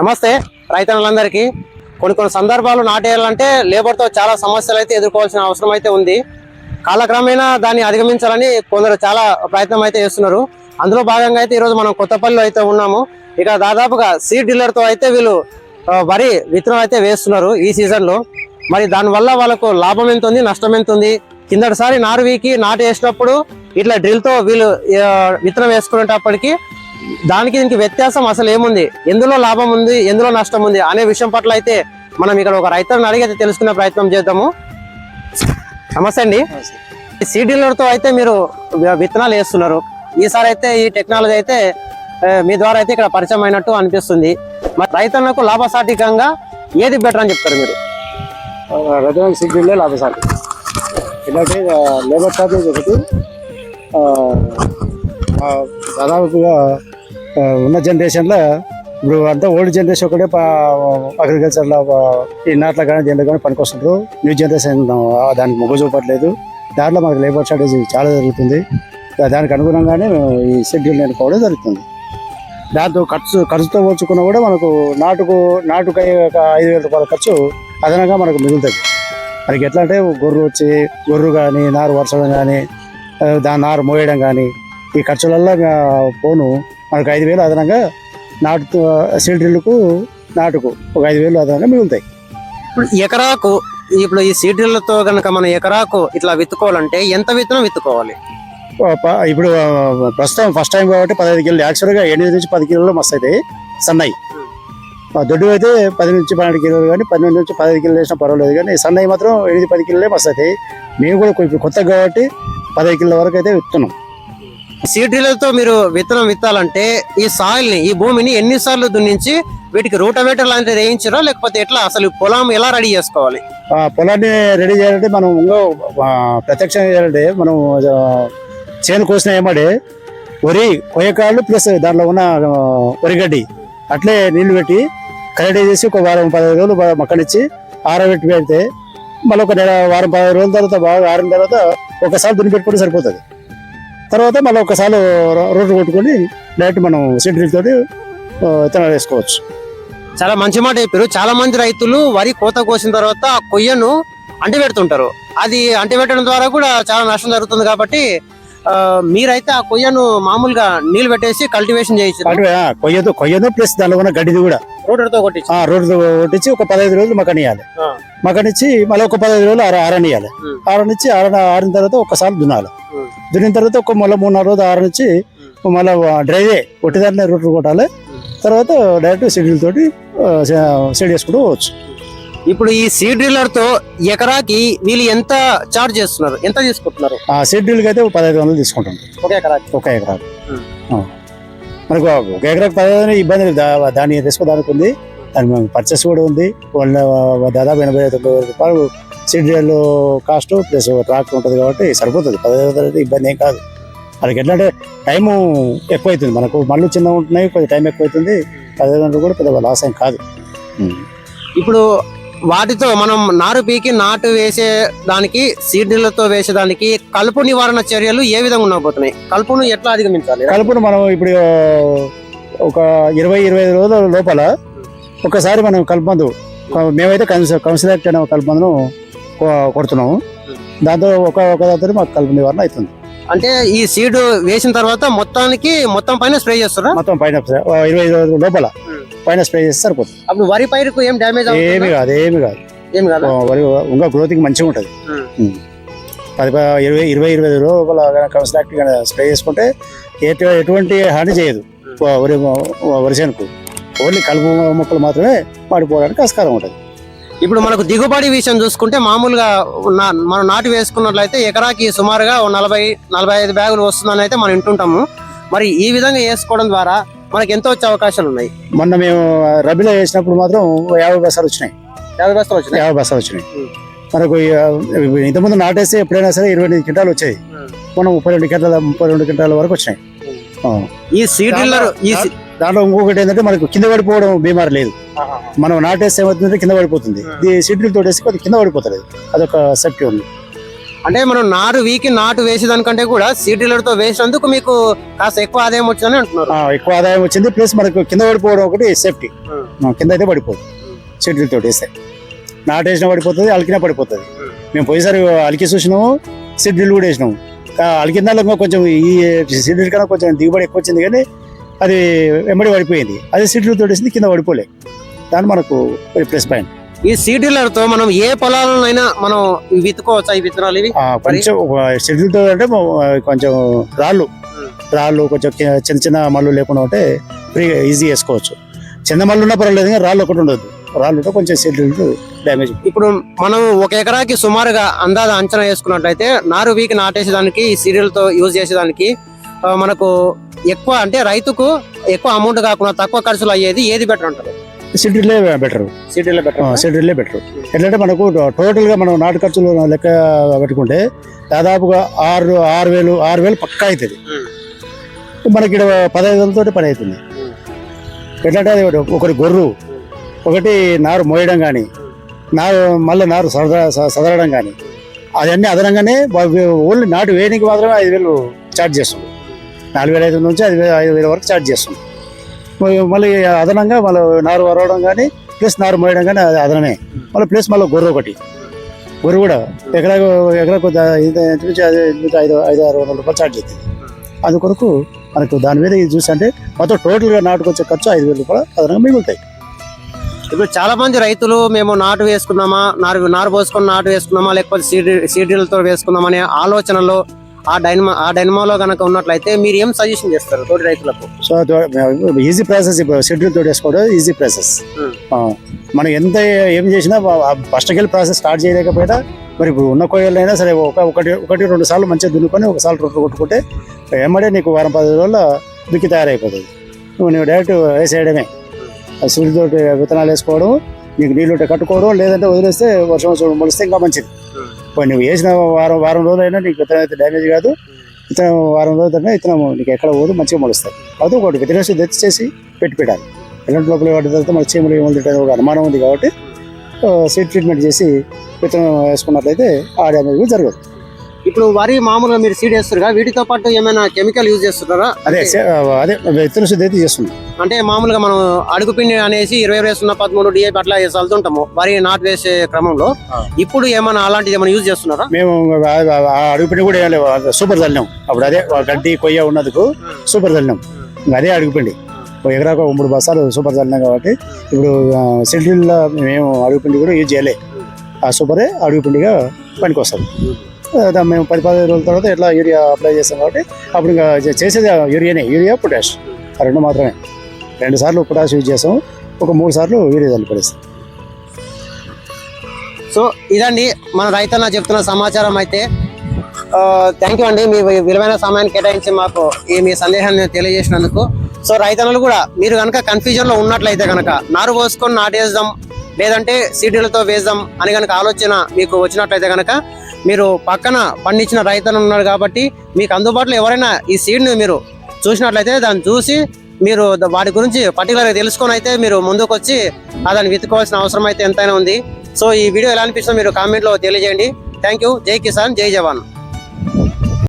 నమస్తే రైతన్నులందరికీ. కొన్ని కొన్ని సందర్భాలు నాటేయాలంటే లేబర్తో చాలా సమస్యలు అయితే ఎదుర్కోవాల్సిన అవసరం అయితే ఉంది. కాలక్రమేణా దాన్ని అధిగమించాలని కొందరు చాలా ప్రయత్నం అయితే చేస్తున్నారు. అందులో భాగంగా అయితే ఈరోజు మనం కొత్తపల్లిలో అయితే ఉన్నాము. ఇక దాదాపుగా సీడ్ డీలర్తో అయితే వీళ్ళు వరి విత్తనం అయితే వేస్తున్నారు ఈ సీజన్లో. మరి దానివల్ల వాళ్ళకు లాభం ఎంత ఉంది నష్టం ఎంత ఉంది? కిందటిసారి నారు వీకి నాటు వేసినప్పుడు ఇట్లా డ్రిల్తో వీళ్ళు విత్తనం వేసుకునేటప్పటికి దానికి దీనికి వ్యత్యాసం అసలు ఏముంది? ఎందులో లాభం ఉంది? ఎందులో నష్టం ఉంది? అనే విషయం పట్ల అయితే మనం ఇక్కడ ఒక రైతులను అడిగి అయితే తెలుసుకునే ప్రయత్నం చేద్దాము. నమస్తే అండి. ఈ సీడ్ డీలర్తో అయితే మీరు విత్తనాలు వేస్తున్నారు. ఈసారి అయితే ఈ టెక్నాలజీ అయితే మీ ద్వారా అయితే ఇక్కడ పరిచయం అయినట్టు అనిపిస్తుంది. మరి రైతులకు లాభసాటికంగా ఏది బెటర్ అని చెప్తారు మీరు? రజన సిగ్గులే లాభసాటి. ఎందుకంటే లేబర్ ఛార్జెస్ ఒకటి దాదాపుగా ఉన్న జనరేషన్లో ఇప్పుడు అంతా ఓల్డ్ జనరేషన్ ఒకటే అగ్రికల్చర్లో ఈ నాట్ల కానీ దీంట్లో కానీ పనికొస్తుంటారు న్యూ జనరేషన్ దానికి మొగ్గు చూపట్లేదు. దాంట్లో మనకి లేబర్ షార్టేజ్ చాలా జరుగుతుంది. దానికి అనుగుణంగానే ఈ షెడ్యూల్ నేర్చుకోవడం జరుగుతుంది. దాంతో ఖర్చు ఖర్చుతో పోల్చుకున్నా కూడా మనకు నాటుకు నాటుకు ఒక ఐదు వేల రూపాయల ఖర్చు అదనంగా మనకు మిగులుతుంది. మనకి ఎట్లా అంటే గొర్రు వచ్చి గొర్రు కానీ నారు వరచడం కానీ దాని నారు మోయడం కానీ ఈ ఖర్చులల్లో పోను మనకు ఐదు వేలు అదనంగా నాటు సిలిండర్లకు నాటుకు ఒక ఐదు వేలు అదనంగా మిగులుతాయి. ఇప్పుడు ఎకరాకు ఇప్పుడు ఈ సీడ్ డ్రిల్లర్తో కనుక మనం ఎకరాకు ఇట్లా విత్తుకోవాలంటే ఎంత విత్తనం విత్తుకోవాలి? ఇప్పుడు ప్రస్తుతం ఫస్ట్ టైం కాబట్టి పదహైదు కిలోలు యాక్చువల్గా ఎనిమిది నుంచి పది కిలోలు మస్తు అవుతాయి సన్నయి. ఆ, దొడ్డు అయితే పది నుంచి పన్నెండు కిలోలు కానీ పన్నెండు నుంచి పదహైదు కిలోలు వేసినా పర్వాలేదు కానీ సన్నయి మాత్రం ఎనిమిది పది కిలోలే మస్తు అవుతాయి. మేము కూడా ఇప్పుడు కొత్తగా కాబట్టి పదహైదు కిలోల వరకు అయితే విత్తున్నాం. సీడ్ మీరు విత్తనం విత్తాలంటే ఈ సాయిల్ని ఈ భూమిని ఎన్నిసార్లు దున్నించి వీటికి రూటవేటర్ లాంటిది వేయించరా? లేకపోతే ఎట్లా? అసలు పొలం ఎలా రెడీ చేసుకోవాలి? ఆ పొలాన్ని రెడీ చేయాలంటే మనం ఇంకో ప్రత్యక్షంగా చేయాలంటే మనం చేను కోసిన ఏమడే వరి కొయ్యకాళ్ళు ప్లస్ దాంట్లో ఉన్న వరిగడ్డి. అట్లే నీళ్ళు పెట్టి కరెక్ట్ చేసి ఒక వారం పదహైదు రోజులు మక్కడిచ్చి మక్కనిచ్చి ఆరబెట్టి పెడితే మళ్ళీ ఒక నెల వారం పదహైదు రోజుల తర్వాత బాగా ఆరిన తర్వాత ఒకసారి దున్ని పెట్టుకుంటే సరిపోతుంది. తర్వాత మళ్ళీ ఒకసారి రోడ్డు కొట్టుకొని డైరెక్ట్ మనం సెంట్రీల్ తోటి విత్తనాలు వేసుకోవచ్చు. చాలా మంచి మాట చెప్పారు. చాలా మంది రైతులు వరి కోత కోసిన తర్వాత కొయ్యను కొయ్యను అంటిపెడుతుంటారు. అది అంటిపెట్టడం ద్వారా కూడా చాలా నష్టం జరుగుతుంది కాబట్టి మీరైతే ఆ కొయ్యను మామూలుగా నీళ్ళు పెట్టేసి కల్టివేషన్ చేయించారు కొయ్యదు కొయ్యదు ప్లస్ దానిలో ఉన్న గడ్డిది కూడా. రోడ్డుతో కొట్టించి. ఆ రోడ్డు కొట్టించి ఒక పదహైదు రోజులు మకనియాలి. మకనిచ్చి మళ్ళీ ఒక పదహైదు రోజులు ఆర ఆరనియాలి. ఆరనిచ్చి ఆర ఆరిన తర్వాత ఒకసారి దున్నాలి. దున్నిన తర్వాత ఒక మళ్ళీ మూడు నాలుగు రోజులు ఆరనిచ్చి మళ్ళీ డ్రైవే ఒట్టిదాన్ని రోడ్డు కొట్టాలి. తర్వాత డైరెక్ట్ షెడ్యూల్ తోటి షెడ్ చేసుకుంటూ పోవచ్చు. ఇప్పుడు ఈ సీడ్ డ్రిల్లర్తో ఎకరాకి వీళ్ళు ఎంత చార్జ్ చేస్తున్నారు? ఎంత తీసుకుంటున్నారు? ఆ షెడ్యూల్కి అయితే ఒక పదహైదు వందలు తీసుకుంటాం. ఒక ఎకరాకి? ఒక ఎకరాకు. మనకు ఒక ఎకరాకు పదహైదు ఇబ్బంది లేదు. దాన్ని తీసుకోవడానికి ఉంది. దాని పర్చేస్ కూడా ఉంది. వాళ్ళ దాదాపు ఎనభై తొంభై రూపాయలు సీడ్రియల్ కాస్ట్ ప్లస్ ట్రాక్టర్ ఉంటుంది కాబట్టి సరిపోతుంది. పదహైదు వందలు అయితే ఇబ్బంది ఏం కాదు. వాళ్ళకి ఎట్లా అంటే టైము ఎక్కువ అవుతుంది మనకు మళ్ళీ చిన్నగా ఉంటున్నాయి. కొద్దిగా టైం ఎక్కువ అవుతుంది పదహైదు వందలు కూడా పెద్ద లాస్ ఏం కాదు. ఇప్పుడు వాటితో మనం నారు పీకి నాటు వేసే దానికి సీడ్ డ్రిల్లర్తో వేసేదానికి కలుపు నివారణ చర్యలు ఏ విధంగా ఉండబోతున్నాయి? కలుపును ఎట్లా అధిగమించాలి? కలుపును మనం ఇప్పుడు ఒక ఇరవై ఇరవై ఐదు రోజుల లోపల ఒకసారి మనం కలుపు మందు మేమైతే కౌన్స్ కౌన్సిలర్ అనే కలుపు మందును కొ- కొడుతున్నాము. దాంతో ఒక ఒక దాంతో మాకు కలుపు నివారణ అవుతుంది. అంటే ఈ సీడ్ వేసిన తర్వాత మొత్తానికి మొత్తం పైన స్ప్రే చేస్తారా? మొత్తం పైన ఇరవై ఐదు రోజుల లోపల. పైన స్ప్రే చేస్తే సరిపోతుంది. అప్పుడు వరి పైరుకు ఏం డ్యామేజ్ ఏమి కాదు ఏమి కాదు. ఏం కదా? వరి ఇంకా గ్రోతింగ్ మంచిగా ఉంటుంది. పది ఇరవై ఇరవై ఇరవై ఐదు లోపల కౌన్సిలర్ స్ప్రే చేసుకుంటే ఎటు ఎటువంటి హాని చేయదు. వరి వరి చేనుకు. ఓన్లీ కలుపు మొక్కలు మాత్రమే మాడిపోవడానికి ఆస్కారం ఉంటుంది. ఇప్పుడు మనకు దిగుబడి విషయం చూసుకుంటే మామూలుగా మనం నాటు వేసుకున్నట్లయితే ఎకరాకి సుమారుగా నలభై నలభై ఐదు బ్యాగులు వస్తుందని అయితే మనం వింటుంటాము. మరి ఈ విధంగా వేసుకోవడం ద్వారా మనకి ఎంతో వచ్చే అవకాశాలు ఉన్నాయి. మొన్న మేము రబీలో వేసినప్పుడు మాత్రం యాభై బస్సాలు వచ్చినాయి. యాభై బస్తాలు వచ్చినాయి. యాభై బస్సాలు వచ్చినాయి. మనకు ఈ, ఇంతకుముందు నాటేస్తే ఎప్పుడైనా సరే ఇరవై ఎనిమిది క్వింటాలు వచ్చాయి. మనం ముప్పై రెండు క్వింటాల ముప్పై రెండు క్వింటాల వరకు వచ్చినాయి. ఈ సీడ్ ఈ సి- దాంట్లో ఇంకొకటి ఏంటంటే మనకు కింద పడిపోవడం బీమారు లేదు. మనం నాటేస్తే ఏమవుతుందంటే కింద పడిపోతుంది. ఇది సిడ్లు తోటేసి కొద్దిగా కింద పడిపోతుంది అదొక సేఫ్టీ ఉంది. అంటే మనం నారు వీకి నాటు వేసేదానికంటే కూడా సీడ్ డ్రిల్లర్తో వేసినందుకు మీకు కాస్త ఎక్కువ ఆదాయం వచ్చిందని అంటున్నారు. ఎక్కువ ఆదాయం వచ్చింది. ప్లస్ మనకు కింద పడిపోవడం ఒకటి సేఫ్టీ. కింద అయితే పడిపోదు. షెడ్యూల్ తోటి వేస్తే. నాటేసినా పడిపోతుంది అలికినా పడిపోతుంది. మేము పోయిసారి అలికి చూసినాము షెడ్యూల్ కూడా వేసినాము. అలికిన దాంట్లో ఇంకా కొంచెం ఈ షెడ్యూల్ కన్నా కొంచెం దిగుబడి ఎక్కువ వచ్చింది కానీ అది వెంబడి పడిపోయింది. అదే షెడ్యూల్ తోటి వేసింది కింద పడిపోలే. దాని మనకు ప్లస్ పాయింట్ ఈ సీడీలర్తో మనం ఏ పొలాలనైనా మనం విత్తుకోవచ్చా ఈ విత్తనాలు ఇవి? కొంచెం షెడ్యూల్తో అంటే కొంచెం రాళ్ళు రాళ్ళు కొంచెం చిన్న చిన్న మళ్ళు లేకుండా ఉంటే ఫ్రీగా ఈజీ వేసుకోవచ్చు చిన్న మళ్ళు ఉన్నా పర్వాలేదు కానీ రాళ్ళు ఒకటి ఉండదు. రాళ్ళు కొంచెం షెడ్యూల్ డ్యామేజ్. ఇప్పుడు మనం ఒక ఎకరాకి సుమారుగా అందాజ అంచనా వేసుకున్నట్లయితే నారు వీకి నాటేసేదానికి ఈ సీరియల్తో యూజ్ చేసేదానికి మనకు ఎక్కువ అంటే రైతుకు ఎక్కువ అమౌంట్ కాకుండా తక్కువ ఖర్చులు అయ్యేది ఏది బెటర్ అంటారు? షెడ్యూలే బెటర్. సీరియల్ బెటర్ షెడ్యూలే బెటర్. ఎందుకంటే మనకు టోటల్గా మనం నాటు ఖర్చులు లెక్క పెట్టుకుంటే దాదాపుగా ఆరు ఆరు వేలు ఆరు వేలు పక్కా అవుతుంది మనకి ఇక్కడ పదహైదు వేలతోటి పని అవుతుంది ఎట్లంటే అది ఒకటి- గొర్రు ఒకటి నారు మోయడం కానీ నారు మళ్ళీ నారు సదర సదరడం కానీ అవన్నీ అదనంగానే ఓన్లీ నాటు వేయడానికి మాత్రమే ఐదు వేలు ఛార్జ్ చేస్తుంది. నాలుగు వేల ఐదు వందల నుంచి ఐదు వేల ఐదు వేల వరకు ఛార్జ్ చేస్తుంది. మళ్ళీ- అదనంగా మళ్ళీ నారు వరవడం కానీ ప్లస్ నారు మోయడం కానీ అది అదనమే. మళ్ళీ ప్లస్ మళ్ళీ గొర్రె ఒకటి. గొర్రె కూడా ఎకరాకు ఎకరాకు ఇది ఇంచుమించు ఐదు ఐదు ఆరు వందల రూపాయలు ఛార్జ్ అవుతుంది అందుకొరకు మనకు దాని మీద ఇది చూసంటే అంటే మొత్తం టోటల్గా నాటుకొచ్చే ఖర్చు ఐదు వేల రూపాయలు అదనంగా మిగులుతాయి. ఇప్పుడు చాలా మంది రైతులు మేము నాటు వేసుకున్నామా నారు నారు పోసుకొని నాటు వేసుకున్నామా లేకపోతే సీడీ సీడీలతో వేసుకుందామా ఆలోచనలో ఆ డైనమా ఆ డైనమాలో కనుక ఉన్నట్లయితే మీరు ఏం సజెషన్ చేస్తారు తోటి రైతులకు? సో ఈజీ ప్రాసెస్ షెడ్యూల్ తోటి వేసుకోవడం ఈజీ ప్రాసెస్ Hmm. మనం ఎంత ఏం చేసినా ఫస్ట్ వెళ్ళి ప్రాసెస్ స్టార్ట్ చేయలేకపోయినా మరి ఇప్పుడు ఉన్న కోయలైనా సరే ఒక ఒకటి ఒకటి రెండు సార్లు మంచిగా దున్నుకొని ఒకసారి రొట్టు కొట్టుకుంటే ఎమ్మడే నీకు వారం పది రోజుల దుక్కి తయారైపోతుంది. నువ్వు నువ్వు డైరెక్ట్ వేసేయడమే. ఆ సూర్యుడితోటి విత్తనాలు వేసుకోవడం నీకు నీళ్ళు కట్టుకోవడం లేదంటే వదిలేస్తే వర్షం వచ్చి మొలిస్తే ఇంకా మంచిది. నువ్వు వేసిన వారం వారం రోజులైనా నీకు విత్తనం అయితే డ్యామేజ్ కాదు. విత్తనం వారం రోజులైనా అయినా విత్తనం నీకు ఎక్కడ పోదు మంచిగా మొలుస్తాయి. అది ఒకటి విత్తనం తెచ్చి చేసి పెట్టి పెట్టాలి. ఎలాంటి లోపల వాటి తర్వాత మన చీమలు ఏమో ఒక అనుమానం ఉంది కాబట్టి సీడ్ ట్రీట్మెంట్ చేసి విత్తనం వేసుకున్నట్లయితే ఆ డ్యామేజ్ కూడా జరగదు. ఇప్పుడు వరి మామూలుగా మీరు సీడ్ వేస్తారుగా వీటితో పాటు ఏమైనా కెమికల్ యూజ్ చేస్తున్నారా అదే అదే విత్తన శుద్ధి అయితే చేస్తున్నాం. అంటే మామూలుగా మనం అడుగు పిండి అనేసి ఇరవై వేస్తున్న పదమూడు డిఏపి అట్లా వెళ్తుంటాము వరి నాటు వేసే క్రమంలో. ఇప్పుడు ఏమైనా అలాంటిది ఏమైనా యూజ్ చేస్తున్నారా? మేము అడుగు పిండి కూడా సూపర్ చల్లినాం అప్పుడు అదే గడ్డి కొయ్య ఉన్నందుకు సూపర్ చల్లినాం ఇంకా అదే అడుగుపిండి ఒక ఎకరాకు మూడు బస్తాలు సూపర్ చల్లినాం కాబట్టి ఇప్పుడు షెడ్యూల్లో మేము అడుగుపిండి కూడా యూజ్ చేయలే. ఆ సూపరే అడుగుపిండిగా పనికి వస్తుంది అదే మేము పది పదిహేను రోజుల తర్వాత ఎట్లా యూరియా అప్లై చేస్తాం కాబట్టి అప్పుడు ఇంకా చేసేది యూరియానే యూరియా పొటాష్. ఆ రెండు మాత్రమే. రెండు సార్లు పొటాష్ యూజ్ చేస్తాం ఒక మూడు సార్లు యూరియా చల్లిపడేస్తాం సో ఇదండి మన రైతన్న చెప్తున్న సమాచారం అయితే. థ్యాంక్ యూ అండి. మీ విలువైన సమయాన్ని కేటాయించి మాకు ఈ మీ సందేహాన్ని తెలియజేసినందుకు. సో రైతన్నలు కూడా మీరు కనుక కన్ఫ్యూజన్లో ఉన్నట్లయితే కనుక నారు పోసుకొని నాటేద్దాం లేదంటే సీడీలతో వేద్దాం అని కనుక ఆలోచన మీకు వచ్చినట్లయితే కనుక మీరు పక్కన పండించిన రైతన్న ఉన్నారు కాబట్టి మీకు అందుబాటులో ఎవరైనా ఈ సీడ్ని మీరు చూసినట్లయితే దాన్ని చూసి మీరు వాటి గురించి పర్టికులర్గా తెలుసుకొని అయితే మీరు ముందుకు వచ్చి దాన్ని వెతుకోవాల్సిన అవసరం అయితే ఎంతైనా ఉంది. సో ఈ వీడియో ఎలా అనిపిస్తుందో మీరు కామెంట్లో తెలియజేయండి. థ్యాంక్ యూ జై కిసాన్ జై జవాన్.